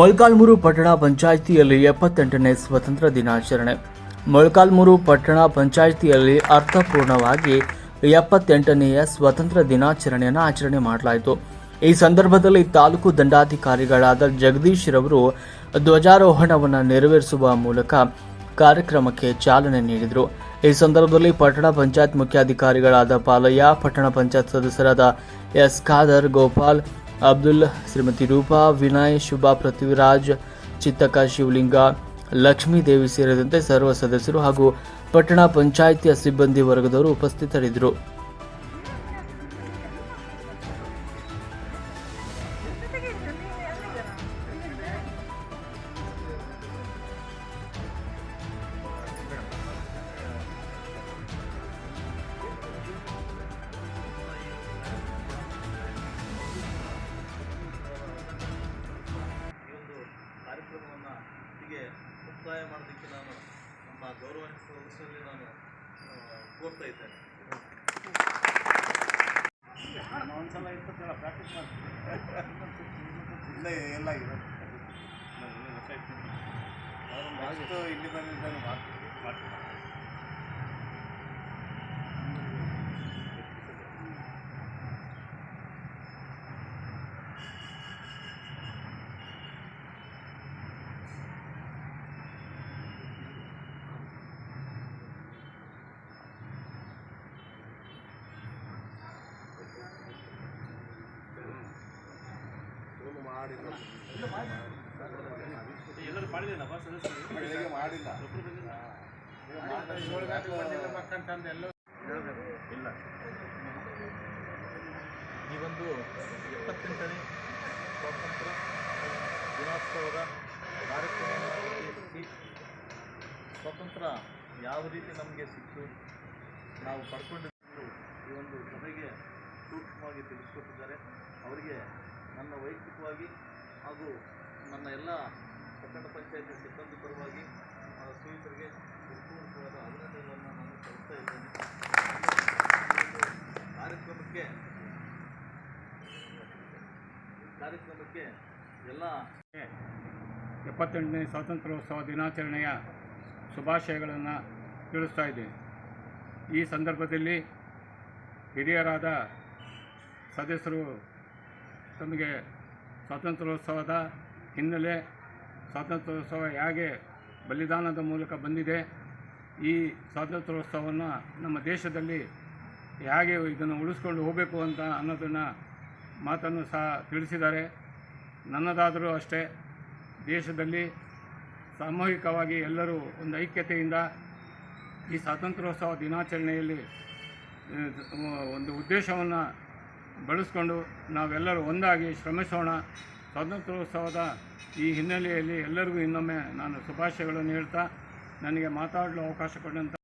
ಮೊಳಕಾಲ್ಮೂರು ಪಟ್ಟಣ ಪಂಚಾಯಿತಿಯಲ್ಲಿ ಎಪ್ಪತ್ತೆಂಟನೇ ಸ್ವತಂತ್ರ ದಿನಾಚರಣೆ. ಮೊಳಕಾಲ್ಮೂರು ಪಟ್ಟಣ ಪಂಚಾಯಿತಿಯಲ್ಲಿ ಅರ್ಥಪೂರ್ಣವಾಗಿ ಎಪ್ಪತ್ತೆಂಟನೆಯ ಸ್ವತಂತ್ರ ದಿನಾಚರಣೆಯನ್ನು ಆಚರಣೆ ಮಾಡಲಾಯಿತು. ಈ ಸಂದರ್ಭದಲ್ಲಿ ತಾಲೂಕು ದಂಡಾಧಿಕಾರಿಗಳಾದ ಜಗದೀಶ್ ರವರು ಧ್ವಜಾರೋಹಣವನ್ನು ನೆರವೇರಿಸುವ ಮೂಲಕ ಕಾರ್ಯಕ್ರಮಕ್ಕೆ ಚಾಲನೆ ನೀಡಿದರು. ಈ ಸಂದರ್ಭದಲ್ಲಿ ಪಟ್ಟಣ ಪಂಚಾಯತ್ ಮುಖ್ಯಾಧಿಕಾರಿಗಳಾದ ಪಾಲಯ್ಯ, ಪಟ್ಟಣ ಪಂಚಾಯತ್ ಸದಸ್ಯರಾದ ಎಸ್ ಖಾದರ್, ಗೋಪಾಲ್ ಅಬ್ದುಲ್, ಶ್ರೀಮತಿ ರೂಪಾ, ವಿನಯ್, ಶುಭಾ, ಪೃಥ್ವಿರಾಜ್, ಚಿತ್ತಕ, ಶಿವಲಿಂಗ ಲಕ್ಷ್ಮೀದೇವಿ ಸೇರಿದಂತೆ ಸರ್ವ ಸದಸ್ಯರು ಹಾಗೂ ಪಟ್ಟಣ ಪಂಚಾಯಿತಿಯ ಸಿಬ್ಬಂದಿ ವರ್ಗದವರು ಉಪಸ್ಥಿತರಿದ್ದರು. ಮುಕ್ತಾಯ ಮಾಡೋದಕ್ಕೆ ನಾನು ನಮ್ಮ ಗೌರವಾನ್ವಿತ ಸದಸ್ಯರಲ್ಲಿ ನಾನು ಕೋರ್ತಾ ಇದ್ದೇನೆ. ಒಂದ್ಸಲ ಇಪ್ಪತ್ತೇಳ ಪ್ರಾಕ್ಟೀಸ್ ಇಲ್ಲ ಎಲ್ಲ ಇದೆ ನೆಕ್ಸ್ಟ್ ಇಲ್ಲಿ ಬಂದಿದ್ದಾಗ ಮಾಡ್ತೀನಿ ಮಾಡಿಲ್ಲ ಎಲ್ಲರೂ ಮಾಡಿದ್ದೀನಪ್ಪ ಸದಸ್ಯರು ಮಾಡಿಲ್ಲ ಇಲ್ಲ ಈ ಒಂದು ಎಪ್ಪತ್ತೆಂಟನೇ ಸ್ವಾತಂತ್ರ್ಯ ದಿನೋತ್ಸವದ ಕಾರ್ಯಕ್ರಮವನ್ನು ಉದ್ದೇಶಿಸಿ ಸ್ವಾತಂತ್ರ್ಯ ಯಾವ ರೀತಿ ನಮಗೆ ಸಿಕ್ತು ನಾವು ಪಡ್ಕೊಂಡಿದ್ದು ಈ ಒಂದು ಸಭೆಗೆ ಸೂಕ್ಷ್ಮವಾಗಿ ತಿಳಿಸ್ಕೊಟ್ಟಿದ್ದಾರೆ. ಅವರಿಗೆ ನನ್ನ ವೈಯಕ್ತಿಕವಾಗಿ ಹಾಗೂ ನನ್ನ ಎಲ್ಲ ಪಟ್ಟಣ ಪಂಚಾಯಿತಿ ಸಿಬ್ಬಂದಿ ಪರವಾಗಿ ಸ್ನೇಹಿತರಿಗೆ ಹೃತ್ಪೂರ್ವಕವಾದ ಅಭಿನಂದನೆಗಳನ್ನು ನಾನು ಸಲ್ಲಿಸ್ತಾ ಇದ್ದೇನೆ. ಕಾರ್ಯಕ್ರಮಕ್ಕೆ ಕಾರ್ಯಕ್ರಮಕ್ಕೆ ಎಲ್ಲ ಎಪ್ಪತ್ತೆಂಟನೇ ಸ್ವಾತಂತ್ರ್ಯೋತ್ಸವ ದಿನಾಚರಣೆಯ ಶುಭಾಶಯಗಳನ್ನು ತಿಳಿಸ್ತಾ ಇದ್ದೇನೆ. ಈ ಸಂದರ್ಭದಲ್ಲಿ ಹಿರಿಯರಾದ ಸದಸ್ಯರು ತಮಗೆ ಸ್ವಾತಂತ್ರ್ಯೋತ್ಸವದ ಹಿನ್ನೆಲೆ ಸ್ವಾತಂತ್ರ್ಯೋತ್ಸವ ಹೇಗೆ ಬಲಿದಾನದ ಮೂಲಕ ಬಂದಿದೆ, ಈ ಸ್ವಾತಂತ್ರ್ಯೋತ್ಸವವನ್ನು ನಮ್ಮ ದೇಶದಲ್ಲಿ ಹೇಗೆ ಇದನ್ನು ಉಳಿಸ್ಕೊಂಡು ಹೋಗಬೇಕು ಅಂತ ಅನ್ನೋದನ್ನು ಮಾತನ್ನು ಸಹ ತಿಳಿಸಿದ್ದಾರೆ. ನನ್ನದಾದರೂ ಅಷ್ಟೇ, ದೇಶದಲ್ಲಿ ಸಾಮೂಹಿಕವಾಗಿ ಎಲ್ಲರೂ ಒಂದು ಐಕ್ಯತೆಯಿಂದ ಈ ಸ್ವಾತಂತ್ರ್ಯೋತ್ಸವ ದಿನಾಚರಣೆಯಲ್ಲಿ, ಒಂದು ಉದ್ದೇಶವನ್ನು ಬಳಸ್ಕೊಂಡು ನಾವೆಲ್ಲರೂ ಒಂದಾಗಿ ಶ್ರಮಿಸೋಣ. ಸ್ವಾತಂತ್ರ್ಯೋತ್ಸವದ ಈ ಹಿನ್ನೆಲೆಯಲ್ಲಿ ಎಲ್ಲರಿಗೂ ಇನ್ನೊಮ್ಮೆ ನಾನು ಶುಭಾಶಯಗಳನ್ನು ಹೇಳ್ತಾ, ನನಗೆ ಮಾತಾಡಲು ಅವಕಾಶ ಕೊಟ್ಟಂಥ